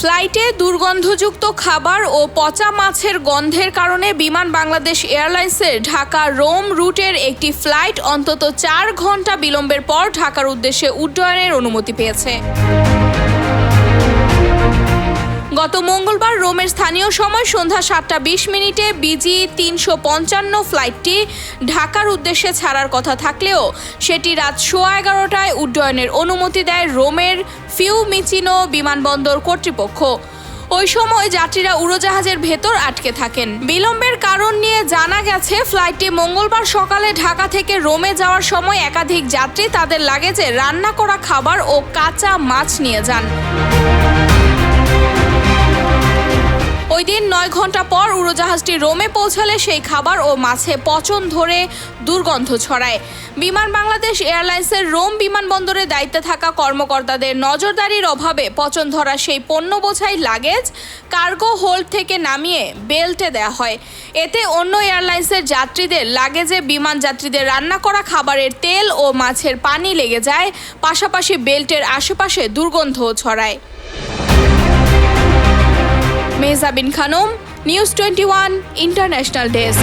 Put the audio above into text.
ফ্লাইটে দুর্গন্ধযুক্ত খাবার ও পচা মাছের গন্ধের কারণে বিমান বাংলাদেশ এয়ারলাইন্সের ঢাকা রোম রুটের একটি ফ্লাইট অন্তত চার ঘণ্টা বিলম্বের পর ঢাকার উদ্দেশ্যে উড্ডয়নের অনুমতি পেয়েছে। গত মঙ্গলবার রোমের স্থানীয় সময় সন্ধ্যা সাতটা বিশ মিনিটে বিজি তিনশো পঞ্চান্ন ফ্লাইটটি ঢাকার উদ্দেশ্যে ছাড়ার কথা থাকলেও সেটি রাত সোয়া এগারোটায় উড্ডয়নের অনুমতি দেয় রোমের ফিউমিচিনো বিমানবন্দর কর্তৃপক্ষ। ওই সময় যাত্রীরা উড়োজাহাজের ভেতর আটকে থাকেন। বিলম্বের কারণ নিয়ে জানা গেছে, ফ্লাইটটি মঙ্গলবার সকালে ঢাকা থেকে রোমে যাওয়ার সময় একাধিক যাত্রী তাদের লাগেজে রান্না করা খাবার ও কাঁচা মাছ নিয়ে যান। ওই দিন নয় ঘণ্টা পর উড়োজাহাজটি রোমে পৌঁছালে সেই খাবার ও মাছে পচন ধরে দুর্গন্ধ ছড়ায়। বিমান বাংলাদেশ এয়ারলাইন্সের রোম বিমানবন্দরে দায়িত্বে থাকা কর্মকর্তাদের নজরদারির অভাবে পচন ধরা সেই পণ্য বোঝাই লাগেজ কার্গো হোল্ড থেকে নামিয়ে বেল্টে দেওয়া হয়। এতে অন্য এয়ারলাইন্সের যাত্রীদের লাগেজে বিমান যাত্রীদের রান্না করা খাবারের তেল ও মাছের পানি লেগে যায়, পাশাপাশি বেল্টের আশেপাশে দুর্গন্ধও ছড়ায়। Mehjabin Khanam news twenty one international desk